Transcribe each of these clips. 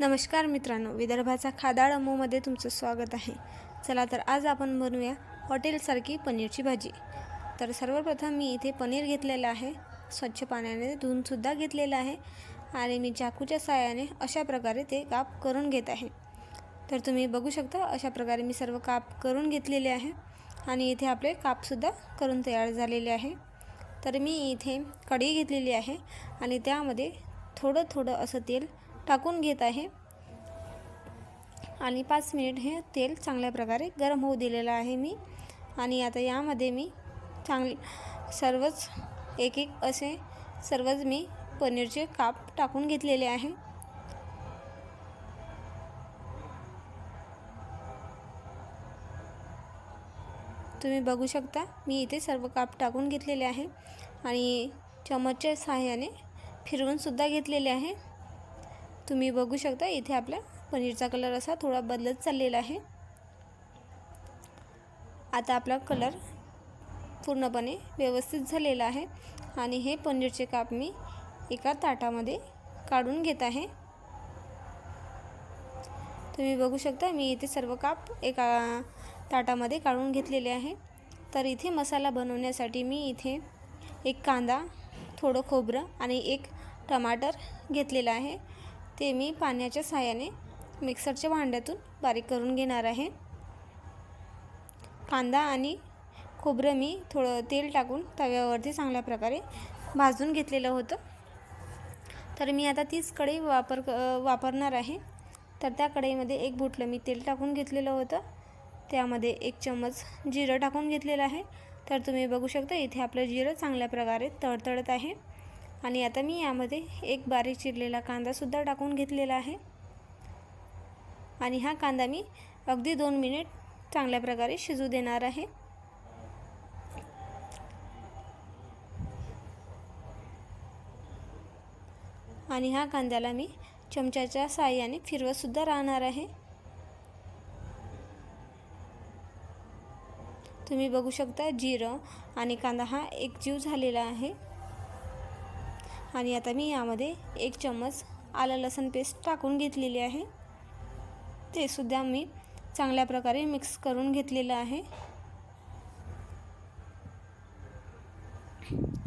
नमस्कार मित्रांनो विदर्भाचा खादाळ अमोमध्ये तुमचं स्वागत आहे. चला तर आज आपण बनवूया हॉटेलसारखी पनीरची भाजी. तर सर्वप्रथम मी इथे पनीर घेतलेलं आहे. स्वच्छ पाण्याने धुवूनसुद्धा घेतलेलं आहे आणि मी चाकूच्या साहाय्याने अशा प्रकारे ते काप करून घेत आहे. तर तुम्ही बघू शकता अशा प्रकारे मी सर्व काप करून घेतलेले आहे आणि इथे आपले कापसुद्धा करून तयार झालेले आहे. तर मी इथे कढी घेतलेली आहे आणि त्यामध्ये थोडं थोडं असं तेल टाकून घेत आहे. आणि पाच मिनिट हे तेल चांगल्या प्रकारे गरम होऊ दिलेलं आहे मी. आणि आता यामध्ये मी चांगली सर्वच एक एक असे सर्वच मी पनीरचे काप टाकून घेतलेले आहे. तुम्ही बघू शकता मी इथे सर्व काप टाकून घेतलेले आहे. आणि चमचच्या सहाय्याने फिरवूनसुद्धा घेतलेले आहे. तुम्ही बघू शकता इथे आपल्या पनीरचा कलर असा थोडा बदलत चाललेला आहे. आता आपला कलर पूर्णपणे व्यवस्थित झालेला आहे आणि हे पनीरचे काप मी एका ताटामध्ये काढून घेत आहे. तुम्ही बघू शकता मी इथे सर्व काप एका ताटामध्ये काढून घेतलेले आहे. तर इथे मसाला बनवण्यासाठी मी इथे एक कांदा थोडं खोबरं आणि एक टमाटर घेतलेलं आहे. ते मी पाण्याच्या साह्याने मिक्सरच्या भांड्यातून बारीक करून घेणार आहे. कांदा आणि खोबरं मी थोडं तेल टाकून तव्यावरती चांगल्या प्रकारे भाजून घेतलेलं होतं. तर मी आता तीच कढई वापर वापरणार आहे. तर त्या कढईमध्ये एक बुटलं मी तेल टाकून घेतलेलं होतं. त्यामध्ये एक चम्मच जिरं टाकून घेतलेलं आहे. तर तुम्ही बघू शकता इथे आपलं जिरं चांगल्या प्रकारे तळतळत आहे. आणि आता मी यामध्ये एक बारीक चिरलेला कांदासुद्धा टाकून घेतलेला आहे. आणि हा कांदा मी अगदी दोन मिनिट चांगल्या प्रकारे शिजू देणार आहे. आणि हा कांद्याला मी चमच्याच्या साह्याने फिरवतसुद्धा राहणार आहे. तुम्ही बघू शकता जिरं आणि कांदा हा एकजीव झालेला आहे. आणि आता मी यामध्ये एक चम्मच आलं लसण पेस्ट टाकून घेतलेली आहे. ते सुद्धा मी चांगल्या प्रकारे मिक्स करून घेतलेलं आहे.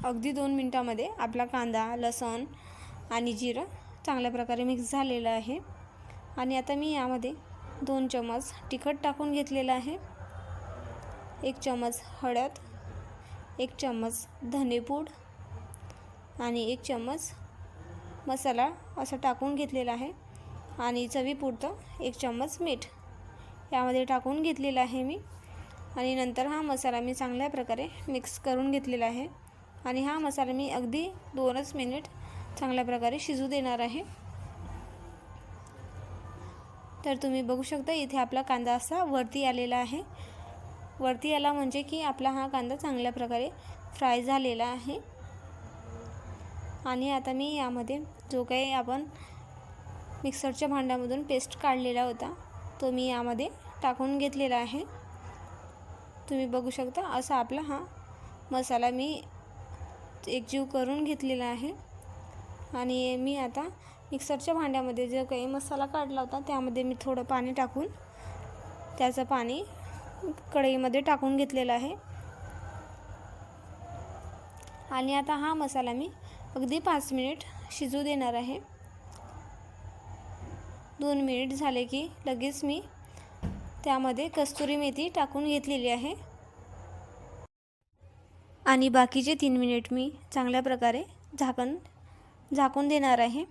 अगदी दोन मिनटामध्ये आपला कांदा लसण आणि जिरं चांगल्या प्रकारे मिक्स झालेलं आहे. आणि आता मी यामध्ये दोन चम्मच तिखट टाकून घेतलेलं आहे. एक चम्मच हळद एक चम्मच धनेपूड आणि एक चम्मच मसाला असं टाकून घेतलेला आहे. आणि चवीपुरतं एक चम्मच मीठ यामध्ये टाकून घेतलेलं आहे मी. आणि नंतर हा मसाला मी चांगल्या प्रकारे मिक्स करून घेतलेला आहे. आणि हा मसाला मी अगदी दोनच मिनिट चांगल्या प्रकारे शिजू देणार आहे. तर तुम्ही बघू शकता इथे आपला कांदा असा वरती आलेला आहे. वरती आला म्हणजे की आपला हा कांदा चांगल्या प्रकारे फ्राय झालेला आहे. आणि आता मी यामध्ये जो काही आपण मिक्सरच्या भांड्यामधून पेस्ट काढलेला होता तो मी यामध्ये टाकून घेतलेला आहे. तुम्ही बघू शकता असा आपला हा मसाला मी एकजीव करून घेतलेला आहे. आणि मी आता मिक्सरच्या भांड्यामध्ये जो काही मसाला काढला होता त्यामध्ये मी थोडं पाणी टाकून त्याचं पाणी कढईमध्ये टाकून घेतलेलं आहे. आणि आता हा मसाला मी अगदी पाच मिनिट शिजू देणार आहे. दोन मिनिट झाले की लगेच मी त्यामध्ये कस्तुरी मेथी टाकून घेतलेली आहे. आणि बाकीचे तीन मिनिट मी चांगल्या प्रकारे झाकण झाकून देणार आहे.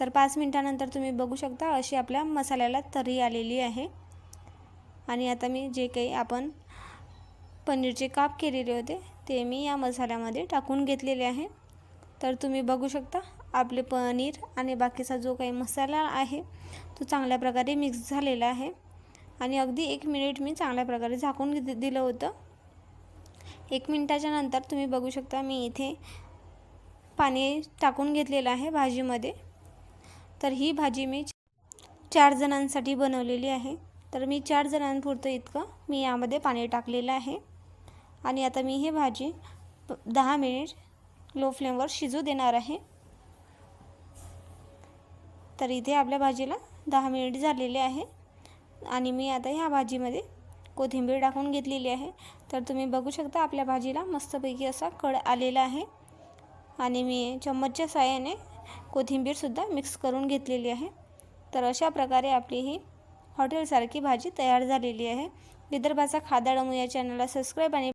तर पाच मिनटानंतर तुम्ही बघू शकता अशी आपल्या मसाल्याला तरी आलेली आहे. आणि आता मी जे काही आपण पनीरचे काप केलेले होते ते मी या मसाल्यामध्ये टाकून घेतलेले आहे. तर तुम्ही बघू शकता आपले पनीर आणि बाकीचा जो काही मसाला आहे तो चांगल्या प्रकारे मिक्स झालेला आहे. आणि अगदी एक मिनिट मी चांगल्या प्रकारे झाकून दिलं होतं. एक मिनटाच्या नंतर तुम्ही बघू शकता मी इथे पाणी टाकून घेतलेलं आहे भाजीमध्ये. तर ही भाजी मी चार जणांसाठी बनवलेली आहे. तर मी चार जणांपुरतं इतकं मी यामध्ये पाणी टाकलेलं आहे. आणि आता मी ही भाजी दहा मिनिट लो फ्लेमवर शिजू देणार आहे. तर इथे आपल्या भाजीला दहा मिनिट झालेले आहे. आणि मी आता ह्या भाजीमध्ये कोथिंबीर टाकून घेतलेली आहे. तर तुम्ही बघू शकता आपल्या भाजीला मस्तपैकी असा कड आलेला आहे. आणि मी चम्मचच्या साह्याने कोथिंबीरसुद्धा मिक्स करून घेतलेली आहे. तर अशा प्रकारे आपली ही हॉटेलसारखी भाजी तयार झालेली आहे. विदर्भाचा खादाडमू या चॅनलला सबस्क्राईब आणि